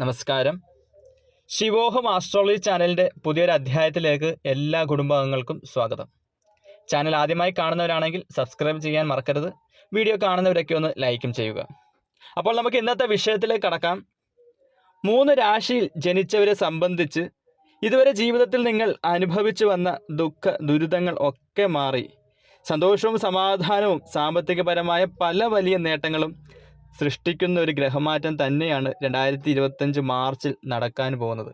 നമസ്കാരം. ശിവോഹം ആസ്ട്രോളജി ചാനലിന്റെ പുതിയൊരു അധ്യായത്തിലേക്ക് എല്ലാ കുടുംബാംഗങ്ങൾക്കും സ്വാഗതം. ചാനൽ ആദ്യമായി കാണുന്നവരാണെങ്കിൽ സബ്സ്ക്രൈബ് ചെയ്യാൻ മറക്കരുത്. വീഡിയോ കാണുന്നവരൊക്കെ ഒന്ന് ലൈക്കും ചെയ്യുക. അപ്പോൾ നമുക്ക് ഇന്നത്തെ വിഷയത്തിലേക്ക് കടക്കാം. മൂന്ന് രാശിയിൽ ജനിച്ചവരെ സംബന്ധിച്ച് ഇതുവരെ ജീവിതത്തിൽ നിങ്ങൾ അനുഭവിച്ചു വന്ന ദുഃഖ ദുരിതങ്ങൾ ഒക്കെ മാറി. സന്തോഷവും സമാധാനവും സാമ്പത്തികപരമായ പല വലിയ നേട്ടങ്ങളും സൃഷ്ടിക്കുന്ന ഒരു ഗ്രഹമാറ്റം തന്നെയാണ് രണ്ടായിരത്തി ഇരുപത്തഞ്ച് മാർച്ചിൽ നടക്കാൻ പോകുന്നത്.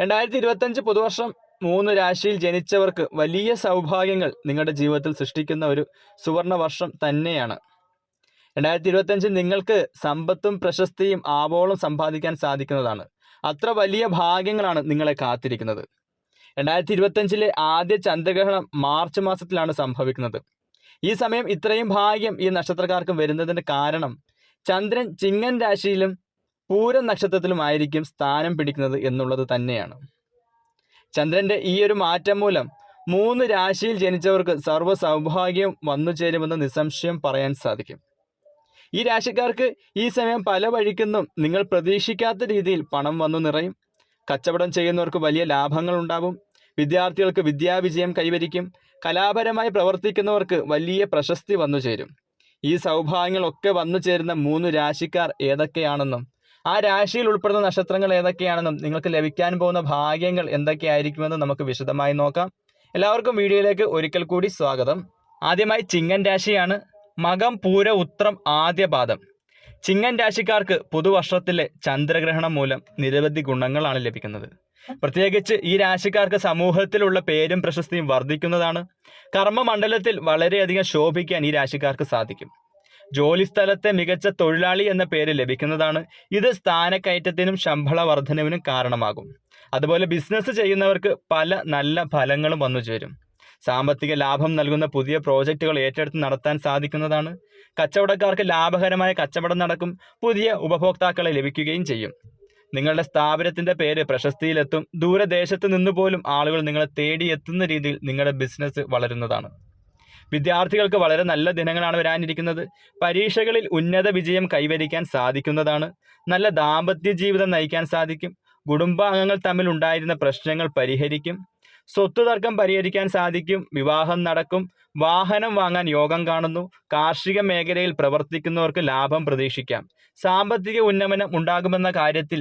രണ്ടായിരത്തി ഇരുപത്തഞ്ച് പുതുവർഷം മൂന്ന് രാശിയിൽ ജനിച്ചവർക്ക് വലിയ സൗഭാഗ്യങ്ങൾ നിങ്ങളുടെ ജീവിതത്തിൽ സൃഷ്ടിക്കുന്ന ഒരു സുവർണ വർഷം തന്നെയാണ്. രണ്ടായിരത്തി ഇരുപത്തഞ്ചിൽ നിങ്ങൾക്ക് സമ്പത്തും പ്രശസ്തിയും ആവോളം സമ്പാദിക്കാൻ സാധിക്കുന്നതാണ്. അത്ര വലിയ ഭാഗ്യങ്ങളാണ് നിങ്ങളെ കാത്തിരിക്കുന്നത്. രണ്ടായിരത്തി ഇരുപത്തഞ്ചിലെ ആദ്യ ചന്ദ്രഗ്രഹണം മാർച്ച് മാസത്തിലാണ് സംഭവിക്കുന്നത്. ഈ സമയം ഇത്രയും ഭാഗ്യം ഈ നക്ഷത്രക്കാർക്ക് വരുന്നതിന് കാരണം ചന്ദ്രൻ ചിങ്ങൻ രാശിയിലും പൂരം നക്ഷത്രത്തിലുമായിരിക്കും സ്ഥാനം പിടിക്കുന്നത് എന്നുള്ളത് തന്നെയാണ്. ചന്ദ്രന്റെ ഈ ഒരു മാറ്റം മൂലം മൂന്ന് രാശിയിൽ ജനിച്ചവർക്ക് സർവ സൗഭാഗ്യം വന്നു ചേരുമെന്ന് നിസ്സംശയം പറയാൻ സാധിക്കും. ഈ രാശിക്കാർക്ക് ഈ സമയം പല വഴിക്കുന്നും നിങ്ങൾ പ്രതീക്ഷിക്കാത്ത രീതിയിൽ പണം വന്നു നിറയും. കച്ചവടം ചെയ്യുന്നവർക്ക് വലിയ ലാഭങ്ങൾ ഉണ്ടാവും. വിദ്യാർത്ഥികൾക്ക് വിദ്യാവിജയം കൈവരിക്കും. കലാപരമായി പ്രവർത്തിക്കുന്നവർക്ക് വലിയ പ്രശസ്തി വന്നു ചേരും. ഈ സൗഭാഗ്യങ്ങളൊക്കെ വന്നു ചേരുന്ന മൂന്ന് രാശിക്കാർ ഏതൊക്കെയാണെന്നും ആ രാശിയിൽ ഉൾപ്പെടുന്ന നക്ഷത്രങ്ങൾ ഏതൊക്കെയാണെന്നും നിങ്ങൾക്ക് ലഭിക്കാൻ പോകുന്ന ഭാഗ്യങ്ങൾ എന്തൊക്കെയായിരിക്കുമെന്ന് നമുക്ക് വിശദമായി നോക്കാം. എല്ലാവർക്കും വീഡിയോയിലേക്ക് ഒരിക്കൽ കൂടി സ്വാഗതം. ആദ്യമായി ചിങ്ങൻ രാശിയാണ്. മകം പൂര ഉത്രം ആദ്യ പാദം ചിങ്ങൻ രാശിക്കാർക്ക് പുതുവർഷത്തിലെ ചന്ദ്രഗ്രഹണം മൂലം നിരവധി ഗുണങ്ങളാണ് ലഭിക്കുന്നത്. പ്രത്യേകിച്ച് ഈ രാശിക്കാർക്ക് സമൂഹത്തിലുള്ള പേരും പ്രശസ്തിയും വർദ്ധിക്കുന്നതാണ്. കർമ്മമണ്ഡലത്തിൽ വളരെയധികം ശോഭിക്കാൻ ഈ രാശിക്കാർക്ക് സാധിക്കും. ജോലിസ്ഥലത്തെ മികച്ച തൊഴിലാളി എന്ന പേര് ലഭിക്കുന്നതാണ്. ഇത് സ്ഥാനക്കയറ്റത്തിനും ശമ്പള വർധനവിനും കാരണമാകും. അതുപോലെ ബിസിനസ് ചെയ്യുന്നവർക്ക് പല നല്ല ഫലങ്ങളും വന്നു ചേരും സാമ്പത്തിക ലാഭം നൽകുന്ന പുതിയ പ്രോജക്റ്റുകൾ ഏറ്റെടുത്ത് നടത്താൻ സാധിക്കുന്നതാണ്. കച്ചവടക്കാർക്ക് ലാഭകരമായ കച്ചവടം നടക്കും പുതിയ ഉപഭോക്താക്കളെ ലഭിക്കുകയും ചെയ്യും. നിങ്ങളുടെ സ്ഥാപനത്തിന്റെ പേര് പ്രശസ്തിയിലെത്തും ദൂരദേശത്ത് നിന്ന് പോലും ആളുകൾ നിങ്ങളെ തേടിയെത്തുന്ന രീതിയിൽ നിങ്ങളുടെ ബിസിനസ് വളരുന്നതാണ്. വിദ്യാർത്ഥികൾക്ക് വളരെ നല്ല ദിനങ്ങളാണ് വരാനിരിക്കുന്നത്. പരീക്ഷകളിൽ ഉന്നത വിജയം കൈവരിക്കാൻ സാധിക്കുന്നതാണ്. നല്ല ദാമ്പത്യ ജീവിതം നയിക്കാൻ സാധിക്കും. കുടുംബാംഗങ്ങൾ തമ്മിൽ ഉണ്ടായിരുന്ന പ്രശ്നങ്ങൾ പരിഹരിക്കും. സ്വത്ത് തർക്കം പരിഹരിക്കാൻ സാധിക്കും വിവാഹം നടക്കും വാഹനം വാങ്ങാൻ യോഗം കാണുന്നു കാർഷിക മേഖലയിൽ പ്രവർത്തിക്കുന്നവർക്ക് ലാഭം പ്രതീക്ഷിക്കാം. സാമ്പത്തിക ഉന്നമനം ഉണ്ടാകുമെന്ന കാര്യത്തിൽ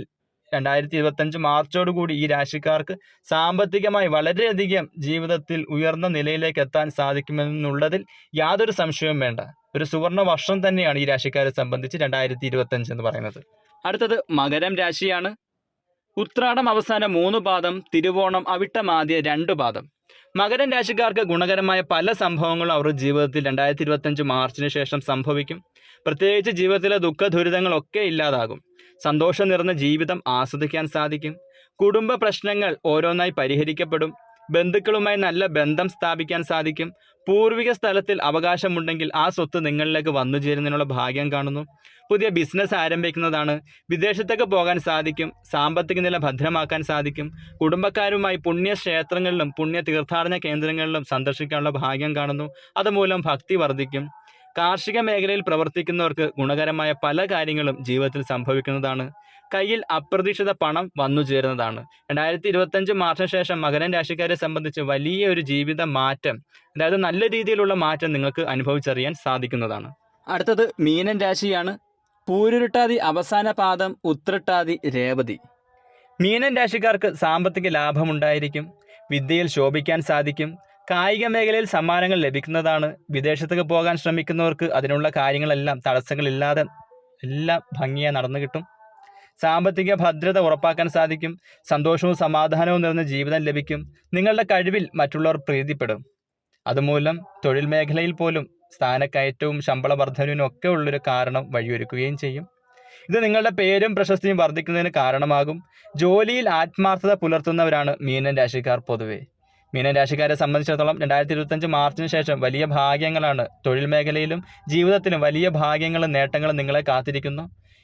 രണ്ടായിരത്തി ഇരുപത്തഞ്ച് മാർച്ചോടുകൂടി ഈ രാശിക്കാർക്ക് സാമ്പത്തികമായി വളരെയധികം ജീവിതത്തിൽ ഉയർന്ന നിലയിലേക്ക് എത്താൻ സാധിക്കുമെന്നുള്ളതിൽ യാതൊരു സംശയവും വേണ്ട. ഒരു സുവർണ വർഷം തന്നെയാണ് ഈ രാശിക്കാരെ സംബന്ധിച്ച് രണ്ടായിരത്തി ഇരുപത്തഞ്ച് എന്ന് പറയുന്നത്. അടുത്തത് മകരം രാശിയാണ്. ഉത്രാടം അവസാന മൂന്ന് പാദം തിരുവോണം അവിട്ടം ആദ്യ രണ്ട് പാദം. മകരൻ രാശിക്കാർക്ക് ഗുണകരമായ പല സംഭവങ്ങളും അവരുടെ ജീവിതത്തിൽ രണ്ടായിരത്തി ഇരുപത്തഞ്ച് മാർച്ചിന് ശേഷം സംഭവിക്കും. പ്രത്യേകിച്ച് ജീവിതത്തിലെ ദുഃഖ ദുരിതങ്ങളൊക്കെ ഇല്ലാതാകും. സന്തോഷം നിറഞ്ഞ ജീവിതം ആസ്വദിക്കാൻ സാധിക്കും. കുടുംബ പ്രശ്നങ്ങൾ ഓരോന്നായി പരിഹരിക്കപ്പെടും. ബന്ധുക്കളുമായി നല്ല ബന്ധം സ്ഥാപിക്കാൻ സാധിക്കും. പൂർവിക സ്ഥലത്തിൽ അവകാശമുണ്ടെങ്കിൽ ആ സ്വത്ത് നിങ്ങളിലേക്ക് വന്നു ചേരുന്നതിനുള്ള ഭാഗ്യം കാണുന്നു. പുതിയ ബിസിനസ് ആരംഭിക്കുന്നതാണ്. വിദേശത്തേക്ക് പോകാൻ സാധിക്കും. സാമ്പത്തിക നില ഭദ്രമാക്കാൻ സാധിക്കും. കുടുംബക്കാരുമായി പുണ്യക്ഷേത്രങ്ങളിലും പുണ്യ തീർത്ഥാടന കേന്ദ്രങ്ങളിലും സന്ദർശിക്കാനുള്ള ഭാഗ്യം കാണുന്നു. അതുമൂലം ഭക്തി വർദ്ധിക്കും. കാർഷിക മേഖലയിൽ പ്രവർത്തിക്കുന്നവർക്ക് ഗുണകരമായ പല കാര്യങ്ങളും ജീവിതത്തിൽ സംഭവിക്കുന്നതാണ്. കയ്യിൽ അപ്രതീക്ഷിത പണം വന്നു ചേരുന്നതാണ്. രണ്ടായിരത്തി ഇരുപത്തഞ്ച് മാർച്ചിന് ശേഷം മകരൻ രാശിക്കാരെ സംബന്ധിച്ച് വലിയ ഒരു ജീവിത മാറ്റം അതായത് നല്ല രീതിയിലുള്ള മാറ്റം നിങ്ങൾക്ക് അനുഭവിച്ചറിയാൻ സാധിക്കുന്നതാണ്. അടുത്തത് മീനൻ രാശിയാണ്. പൂരുരുട്ടാതി അവസാന പാദം ഉത്രട്ടാതി രേവതി. മീനൻ രാശിക്കാർക്ക് സാമ്പത്തിക ലാഭമുണ്ടായിരിക്കും വിദ്യയിൽ ശോഭിക്കാൻ സാധിക്കും കായിക മേഖലയിൽ സമ്മാനങ്ങൾ ലഭിക്കുന്നതാണ് വിദേശത്തേക്ക് പോകാൻ ശ്രമിക്കുന്നവർക്ക് അതിനുള്ള കാര്യങ്ങളെല്ലാം തടസ്സങ്ങളില്ലാതെ എല്ലാം ഭംഗിയായി നടന്നു കിട്ടും. സാമ്പത്തിക ഭദ്രത ഉറപ്പാക്കാൻ സാധിക്കും. സന്തോഷവും സമാധാനവും നിറഞ്ഞ ജീവിതം ലഭിക്കും. നിങ്ങളുടെ കഴിവിൽ മറ്റുള്ളവർ പ്രീതിപ്പെടും. അതുമൂലം തൊഴിൽ മേഖലയിൽ പോലും സ്ഥാനക്കയറ്റവും ശമ്പള വർധനവിനും ഒക്കെ ഉള്ളൊരു കാരണം വഴിയൊരുക്കുകയും ചെയ്യും. ഇത് നിങ്ങളുടെ പേരും പ്രശസ്തിയും വർദ്ധിക്കുന്നതിന് കാരണമാകും. ജോലിയിൽ ആത്മാർത്ഥത പുലർത്തുന്നവരാണ് മീനൻ രാശിക്കാർ പൊതുവെ. മീനൻ രാശിക്കാരെ സംബന്ധിച്ചിടത്തോളം രണ്ടായിരത്തി ഇരുപത്തഞ്ച് മാർച്ചിന് ശേഷം വലിയ ഭാഗ്യങ്ങളാണ്. തൊഴിൽ മേഖലയിലും ജീവിതത്തിലും വലിയ ഭാഗ്യങ്ങളും നേട്ടങ്ങളും നിങ്ങളെ കാത്തിരിക്കുന്നു.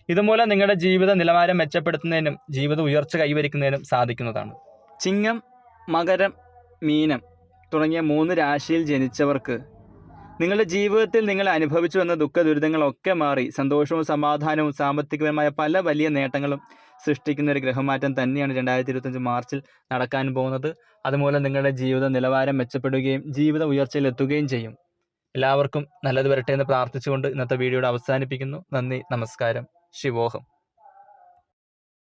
ഇതുമൂലം നിങ്ങളുടെ ജീവിത നിലവാരം മെച്ചപ്പെടുത്തുന്നതിനും ജീവിത ഉയർച്ച കൈവരിക്കുന്നതിനും സാധിക്കുന്നതാണ്. ചിങ്ങം മകരം മീനം തുടങ്ങിയ മൂന്ന് രാശിയിൽ ജനിച്ചവർക്ക് നിങ്ങളുടെ ജീവിതത്തിൽ നിങ്ങൾ അനുഭവിച്ചു വന്ന ദുഃഖ ദുരിതങ്ങളൊക്കെ മാറി സന്തോഷവും സമാധാനവും സാമ്പത്തികപരമായ പല വലിയ നേട്ടങ്ങളും സൃഷ്ടിക്കുന്ന ഒരു ഗ്രഹമാറ്റം തന്നെയാണ് രണ്ടായിരത്തി ഇരുപത്തഞ്ച് മാർച്ചിൽ നടക്കാൻ പോകുന്നത്. അതുമൂലം നിങ്ങളുടെ ജീവിത നിലവാരം മെച്ചപ്പെടുകയും ജീവിത ഉയർച്ചയിൽ എത്തുകയും ചെയ്യും. എല്ലാവർക്കും നല്ലത് വരട്ടെ എന്ന് പ്രാർത്ഥിച്ചുകൊണ്ട് ഇന്നത്തെ വീഡിയോയുടെ അവസാനിപ്പിക്കുന്നു. നന്ദി നമസ്കാരം. ശിവോഹം.